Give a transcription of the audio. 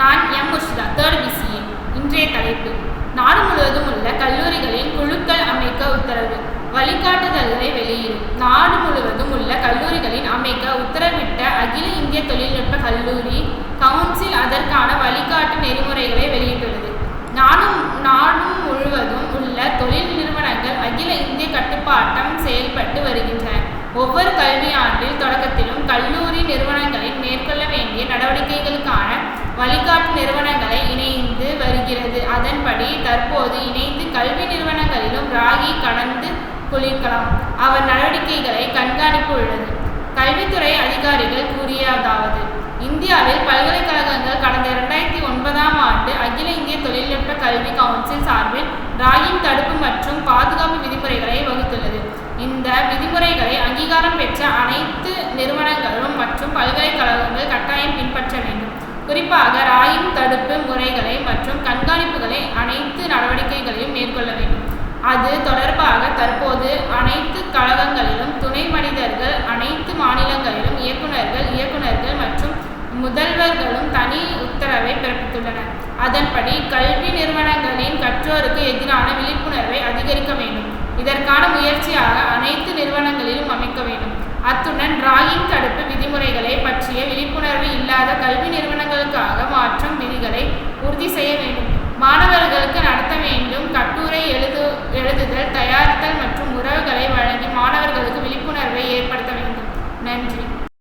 நான் M Murshida third PCA இன்றைய தலைப்பு. நாடு முழுவதும் உள்ள கல்லூரிகளில் குழுக்கள் அமைக்க உத்தரவு. வழிகாட்டுதல்களை வெளியிடும். நாடு முழுவதும் உள்ள கல்லூரிகளில் அமைக்க உத்தரவிட்ட அகில இந்திய தொழில்நுட்ப கல்லூரி கவுன்சில் அதற்கான வழிகாட்டு நெறிமுறைகளை வெளியிட்டுள்ளது. நாடும் நாடும் முழுவதும் உள்ள தொழில் நிறுவனங்கள் அகில இந்திய கட்டுப்பாட்டம் செயல்பட்டு வருகின்றன. ஒவ்வொரு கல்வியாண்டில் தொடக்கத்திலும் கல்லூரி நிறுவனங்களில் வழிகாட்டு நிறுவனங்களை இணைந்து வருகிறது. அதன்படி தற்போது இணைந்து கல்வி நிறுவனங்களிலும் ராகி கடந்து குளிர்க்கலாம் அவர் நடவடிக்கைகளை கண்காணிப்பு உள்ளது. கல்வித்துறை அதிகாரிகள் கூறியதாவது இந்தியாவில் பல்கலைக்கழகங்கள் கடந்த இரண்டாயிரத்தி ஒன்பதாம் ஆண்டு அகில இந்திய தொழில்நுட்ப கல்வி கவுன்சில் சார்பில் ராகிங் தடுப்பு மற்றும் பாதுகாப்பு விதிமுறைகளை வகுத்துள்ளது இந்த விதிமுறைகளை அங்கீகாரம் பெற்ற அனைத்து நிறுவனங்களும் மற்றும் பல்கலைக்கழகங்கள் கட்டாயம் பின்பற்ற வேண்டும் குறிப்பாக ராயின் தடுப்பு முறைகளை மற்றும் கண்காணிப்புகளை அனைத்து நடவடிக்கைகளையும் மேற்கொள்ள வேண்டும். அது தொடர்பாக தற்போது அனைத்து கழகங்களிலும் துணை மனிதர்கள் அனைத்து மாநிலங்களிலும் இயக்குநர்கள் இயக்குநர்கள் மற்றும் முதல்வர்களும் தனி உத்தரவை பிறப்பித்துள்ளனர். அதன்படி கல்வி நிறுவனங்களின் கற்றோருக்கு எதிரான விழிப்புணர்வை அதிகரிக்க வேண்டும். இதற்கான முயற்சியாக அனைத்து நிறுவனங்களிலும் அமைக்க வேண்டும். அத்துடன் டிராயிங் தடுப்பு விதிமுறைகளை பற்றிய விழிப்புணர்வு இல்லாத கல்வி நிறுவன உறுதி செய்ய வேண்டும்.